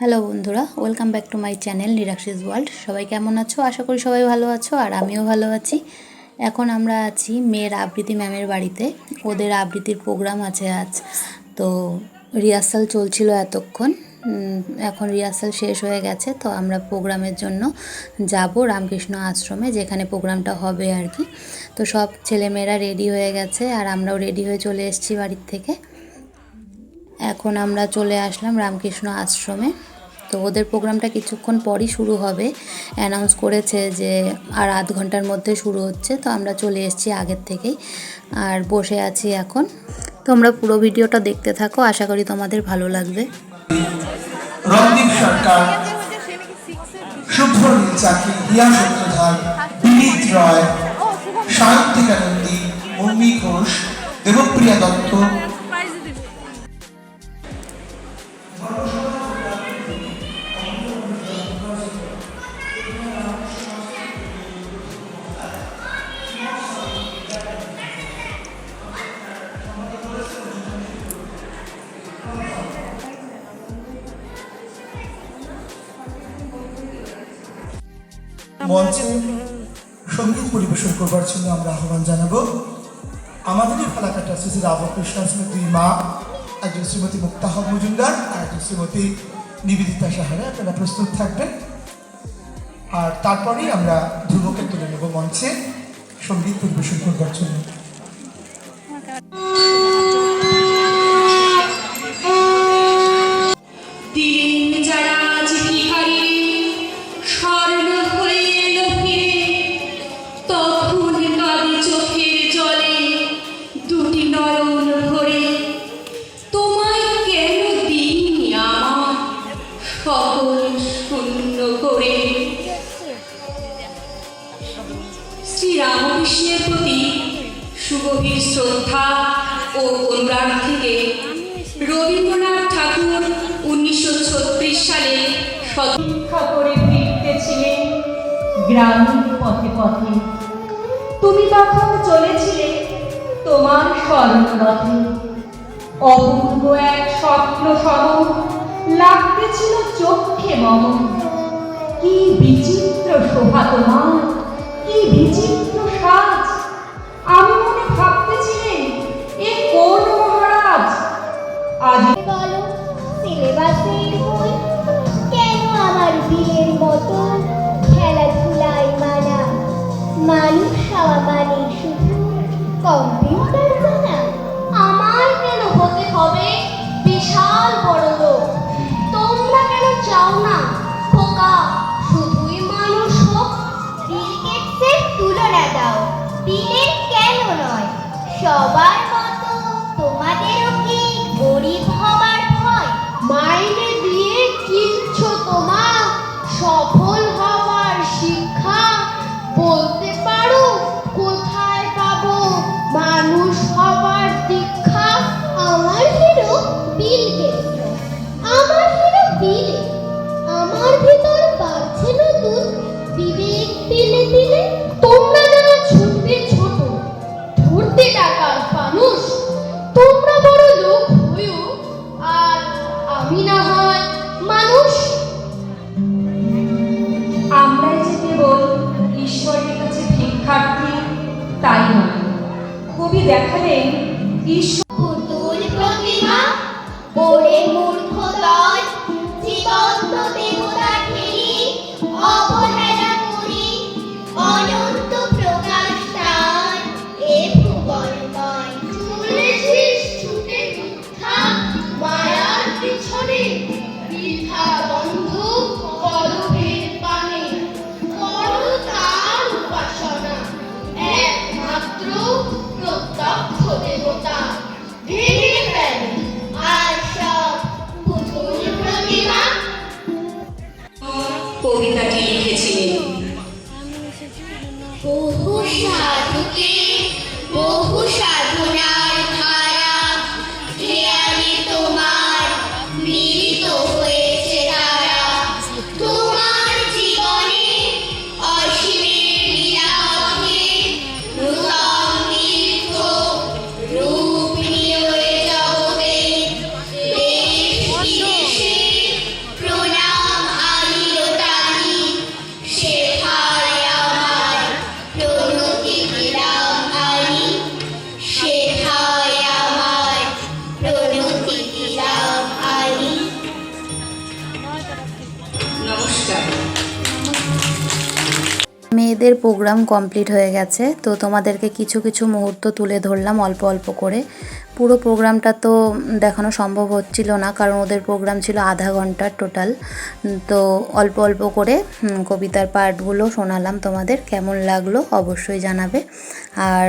Hello বন্ধুরা, welcome back to my channel নিরাক্ষিস world. সবাই কেমন আছো? আশা করি সবাই ভালো আছো, আর আমিও ভালো আছি। এখন আমরা আছি মেয়ের আবৃত্তি ম্যামের বাড়িতে। ওদের আবৃত্তির প্রোগ্রাম আছে আজ। তো রিহার্সাল চলছিল এতক্ষণ। এখন রিহার্সাল শেষ হয়ে গেছে, তো আমরা প্রোগ্রামের জন্য যাব রামকৃষ্ণ আশ্রমে, যেখানে প্রোগ্রামটা হবে আর কি। তো সব ছেলেমেয়েরা রেডি হয়ে গেছে, আর আমরাও রেডি হয়ে চলে এসেছি বাড়ির থেকে। এখন আমরা চলে আসলাম রামকৃষ্ণ আশ্রমে। তো ওদের প্রোগ্রামটা কিছুক্ষণ পরই শুরু হবে। অ্যানাউন্স করেছে যে আর আধ ঘণ্টার মধ্যে শুরু হচ্ছে। তো আমরা চলে এসেছি আগের থেকেই। আর বসে আছি এখন। তোমরা পুরো ভিডিওটা দেখতে থাকো। আশা করি তোমাদের ভালো লাগবে। রণদীপ সরকার শুভ্র চাকি রিয়া সূত্রধার বিনীত রয় সায়ন্তিকা নন্দী মম্মি ঘোষ, দেবপ্রিয়া দত্ত মঞ্চে সংগীত পরিবেশন করবার জন্য আমরা আহ্বান জানাব। আমাদের এই ফালাকাটা শ্রী শ্রী রামকৃষ্ণ আশ্রমের মা, একজন শ্রীমতী মুক্তাহ মজুমদার আর একজন শ্রীমতী নিবেদিতা সাহারে। আপনারা প্রস্তুত থাকবেন। আর তারপরেই আমরা ধ্রুবকে তুলে নেব মঞ্চে সংগীত পরিবেশন করবার জন্য। তোমায় কেন দিইনি আমার? সকল করে। শ্রী রামকৃষ্ণের প্রতি সুগভীর শ্রদ্ধা ও অনুরাগ রবীন্দ্রনাথ ঠাকুর উনিশশো ছত্রিশ সালে শিক্ষা করে ফিরতেছিলেন গ্রামীণ পথে পথে। তুমি তখন চলেছিলে তোমার স্মরণরথে অপূর্ব এক স্বপ্ন সম লাগতেছিল চোখে মম। কি বিচিত্র শোভা তোমার, কি বিচিত্র সাজ। আমি মনে ভাবতেছিলেন এ কোন মহারাজ? আজ বলো, সিলেবাসের বই কেন আমার বিয়ের মতো খেলাধুলায় মানা? মানুষ হওয়া মানে শুধু কম্পিউটার সবার দেখালেন ঈশ্বর Alhamdulillah. মেয়েদের প্রোগ্রাম কমপ্লিট হয়ে গেছে, তো তোমাদেরকে কিছু কিছু মুহূর্ত তুলে ধরলাম অল্প অল্প করে। পুরো প্রোগ্রামটা তো দেখানো সম্ভব হচ্ছিল না, কারণ ওদের প্রোগ্রাম ছিল আধা ঘণ্টার টোটাল তো অল্প অল্প করে কবিতার পার্টগুলো শোনালাম তোমাদের, কেমন লাগল অবশ্যই জানাবে। আর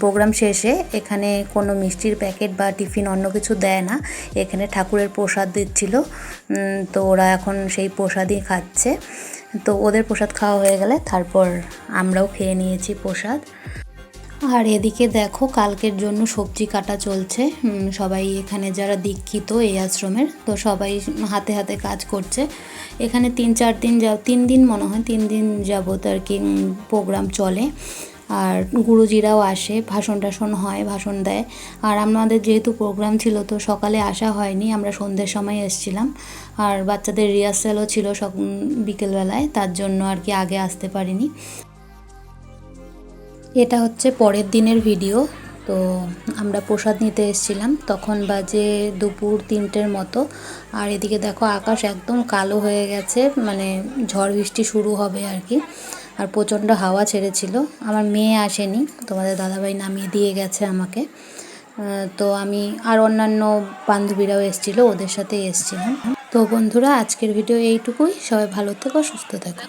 প্রোগ্রাম শেষে এখানে কোনো মিষ্টির প্যাকেট বা টিফিন অন্য কিছু দেয় না, এখানে ঠাকুরের প্রসাদ দিচ্ছিল তো ওরা এখন সেই প্রসাদই খাচ্ছে। তো ওদের প্রসাদ খাওয়া হয়ে গেলে তারপর আমরাও খেয়ে নিয়েছি প্রসাদ। আর এদিকে দেখো কালকের জন্য সবজি কাটা চলছে। সবাই এখানে যারা দীক্ষিত এই আশ্রমের, তো সবাই হাতে হাতে কাজ করছে। এখানে তিন, চার দিন যা তিন দিন মনে হয়, তিন দিন যাবত আর কি প্রোগ্রাম চলে। আর গুরুজিরাও আসে ভাষণ টাষণ হয় ভাষণ দেয়। আর আমাদের যেহেতু প্রোগ্রাম ছিল তো সকালে আসা হয়নি আমরা সন্ধ্যের সময় এসেছিলাম। আর বাচ্চাদের রিহার্সালও ছিল উম, বিকেলবেলায় তার জন্য আর কি আগে আসতে পারিনি। এটা হচ্ছে পরের দিনের ভিডিও তো আমরা প্রসাদ নিতে এসেছিলাম। তখন বাজে দুপুর তিনটের মতো। আর এদিকে দেখো আকাশ একদম কালো হয়ে গেছে মানে ঝড় বৃষ্টি শুরু হবে আর কি। আর প্রচণ্ড হাওয়া ছেড়েছিল। আমার মেয়ে আসেনি, তোমাদের দাদাভাই নামিয়ে দিয়ে গেছে আমাকে। তো আমি আর অন্যান্য বান্ধবীরাও এসেছিল, ওদের সাথে এসেছিলাম। তো বন্ধুরা, আজকের ভিডিও এইটুকুই। সবাই ভালো থেকো, সুস্থ থেকো।